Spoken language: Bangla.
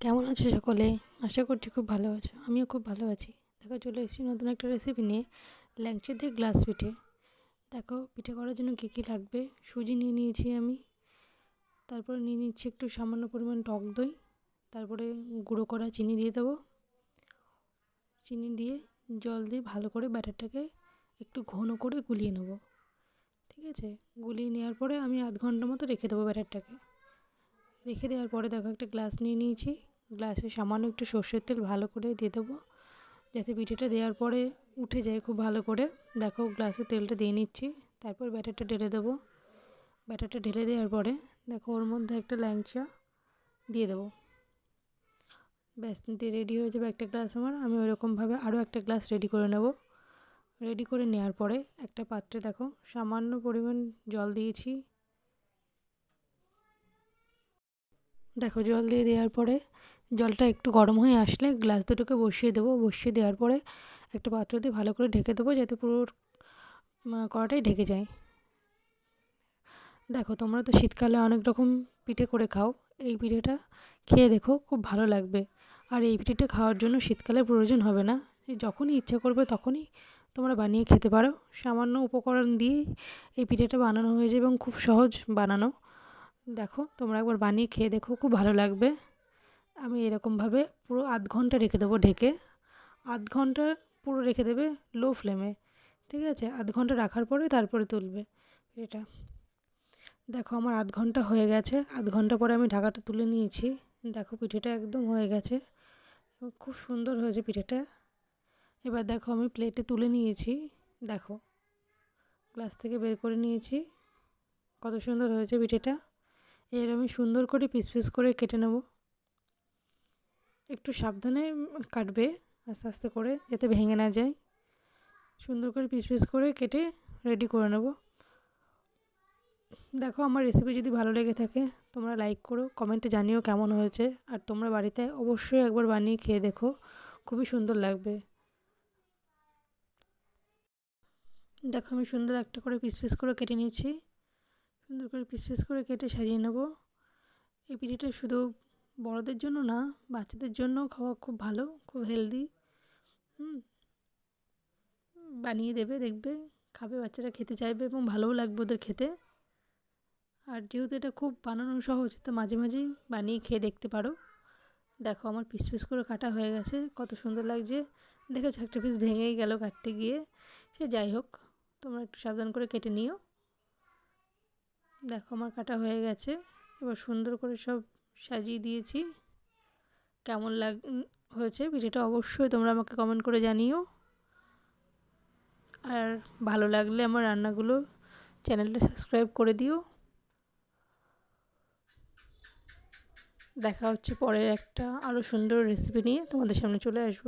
কেমন আছো সকলে? আশা করছি খুব ভালো আছো। আমিও খুব ভালো আছি। দেখো, চলে এসেছি নতুন একটা রেসিপি নিয়ে ল্যাংচা দিয়ে গ্লাস পিঠে। দেখো, পিঠে করার জন্য কী কী লাগবে? সুজি নিয়ে নিয়েছি আমি। তারপরে নিয়ে নিচ্ছি একটু সামান্য পরিমাণ টক দই। তারপরে গুঁড়ো করা চিনি দিয়ে দেবো। চিনি দিয়ে জল দিয়ে ভালো করে ব্যাটারটাকে একটু ঘন করে গুলিয়ে নেব। ঠিক আছে? গুলিয়ে নেওয়ার পরে আমি আধ ঘণ্টা মতো রেখে দেবো ব্যাটারটাকে। রেখে দেওয়ার পরে দেখো, একটা গ্লাস নিয়ে নিয়েছি। গ্লাসে সামান্য একটু সর্ষের তেল ভালো করে দিয়ে দেবো। যাতে পিঠেটা দেওয়ার পরে উঠে যায় খুব ভালো করে। দেখো গ্লাসে তেলটা দিয়ে নিচ্ছি। তারপর ব্যাটারটা ঢেলে দেবো। ব্যাটারটা ঢেলে দেওয়ার পরে দেখো ওর মধ্যে একটা ল্যাংচা দিয়ে দেবো। ব্যাস, দিয়ে রেডি হয়ে যাবে একটা গ্লাস আমার। আমি ওরকমভাবে আরও একটা গ্লাস রেডি করে নেব। রেডি করে নেওয়ার পরে একটা পাত্রে দেখো সামান্য পরিমাণ জল দিয়েছি। দেখো জল দিয়ে দেওয়ার পরে জলটা একটু গরম হয়ে আসলে গ্লাস দুটোকে বসিয়ে দেবো। বসিয়ে দেওয়ার পরে একটা পাত্র দিয়ে ভালো করে ঢেকে দেবো যাতে পুরো কড়াটাই ঢেকে যায়। দেখো তোমরা তো শীতকালে অনেক রকম পিঠে করে খাও, এই পিঠেটা খেয়ে দেখো খুব ভালো লাগবে। আর এই পিঠেটা খাওয়ার জন্য শীতকালে প্রয়োজন হবে না। যখনই ইচ্ছা করবে তখনই তোমরা বানিয়ে খেতে পারো। সামান্য উপকরণ দিয়ে এই পিঠেটা বানানো হয়ে যায় এবং খুব সহজ বানানো। দেখো তোমরা একবার বানিয়ে খেয়ে দেখো, খুব ভালো লাগবে। আমি এরকমভাবে পুরো আধ ঘণ্টা রেখে দেবো ঢেকে। আধ ঘণ্টা পুরো রেখে দেবে লো ফ্লেমে, ঠিক আছে? আধ ঘণ্টা রাখার পরে তারপরে তুলবে এটা। দেখো আমার আধ ঘণ্টা হয়ে গেছে। আধ ঘণ্টা পরে আমি ঢাকাটা তুলে নিয়েছি। দেখো পিঠেটা একদম হয়ে গেছে। খুব সুন্দর হয়েছে পিঠেটা। এবার দেখো আমি প্লেটে তুলে নিয়েছি। দেখো, গ্লাস থেকে বের করে নিয়েছি। কত সুন্দর হয়েছে পিঠেটা। এর আমি সুন্দর করে পিস পিস করে কেটে নেব। একটু সাবধানে কাটবে আস্তে আস্তে করে, যাতে ভেঙে না যায়। সুন্দর করে পিস পিস করে কেটে রেডি করে নেব। দেখো আমার রেসিপি যদি ভালো লেগে থাকে, তোমরা লাইক করো কমেন্টে জানিও কেমন হয়েছে। আর তোমরা বাড়িতে অবশ্যই একবার বানিয়ে খেয়ে দেখো, খুবই সুন্দর লাগবে। দেখো আমি সুন্দর একটা করে পিস পিস করে কেটে নিয়েছি। সুন্দর করে পিস পিস করে কেটে সাজিয়ে নেব। এই পিঠেটা শুধু বড়দের জন্য না, বাচ্চাদের জন্য খাওয়া খুব ভালো, খুব হেলদি হুম। বানিয়ে দেবে, দেখবে, খাবে, বাচ্চারা খেতে চাইবে এবং ভালোও লাগবে ওদের খেতে। আর যেহেতু এটা খুব বানানো সহজ, তো মাঝে মাঝেই বানিয়ে খেয়ে দেখতে পারো। দেখো আমার পিস পিস করে কাটা হয়ে গেছে, কত সুন্দর লাগছে। দেখেছ একটা পিস ভেঙেই গেল কাটতে গিয়ে। সে যাই হোক, তোমরা একটু সাবধান করে কেটে নিও। দেখো আমার কাটা হয়ে গেছে, এবার সুন্দর করে সব সাজিয়ে দিয়েছি। কেমন লাগ, হয়েছে ভিডিওটা অবশ্যই তোমরা আমাকে কমেন্ট করে জানিও। আর ভালো লাগলে আমার রান্নাগুলো চ্যানেলটা সাবস্ক্রাইব করে দিও। দেখা হচ্ছে পরের একটা আরও সুন্দর রেসিপি নিয়ে তোমাদের সামনে চলে আসব।